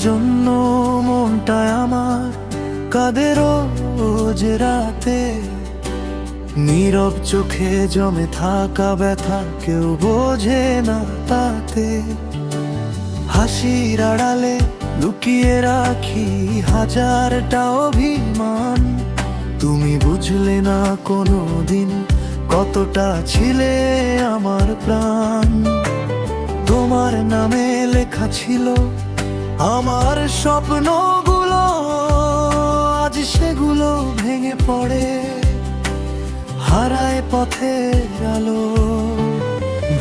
জন্য মনটা আমার কাঁদে রোজ রাতে। নীরব চোখে জমে থাকা ব্যথা কেউ বোঝে না তাতে। হাসির আড়ালে লুকিয়ে রাখি হাজারটা অভিমান। তুমি বুঝলে না কোনো দিন কতটা ছিলে আমার প্রাণ। তোমার লেখা ছিল আমার স্বপ্নগুলো। আজ সেগুলো ভেঙে পড়ে। হারায় পথের আলো।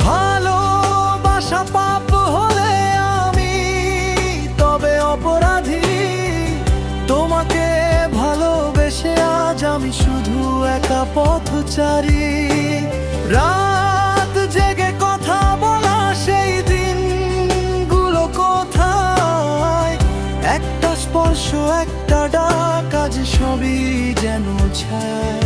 ভালোবাসা পাপ হলে আমি তবে অপরাধী। তোমাকে ভালোবেসে আজ আমি শুধু একা পথচারী। রাত জেগে child.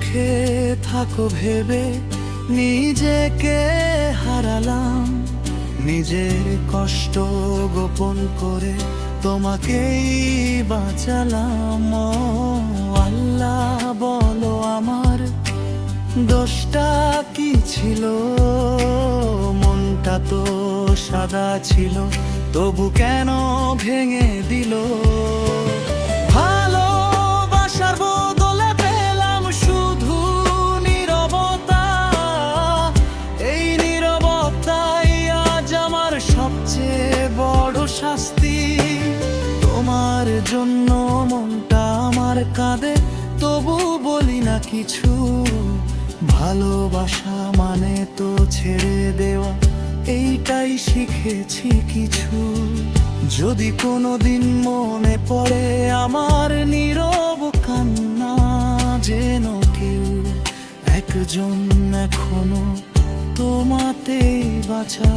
সুখে থাকো ভেবে নিজেকে হারালাম। নিজের কষ্ট গোপন করে তোমাকেই বাঁচালাম। আল্লাহ, বলো আমার দোষটা কি ছিল? মনটা তো সাদা ছিল, তবু কেন ভেঙে দিল? জন্য মনটা আমার কাঁদে, তবু বলি না কিছু। ভালোবাসা মানে তো ছেড়ে দেওয়া, এইটাই শিখেছি কিছু। যদি কোনোদিন মনে পড়ে আমার নীরব কান্না, যেন কেউ একজন এখনও তোমাতেই বাঁচা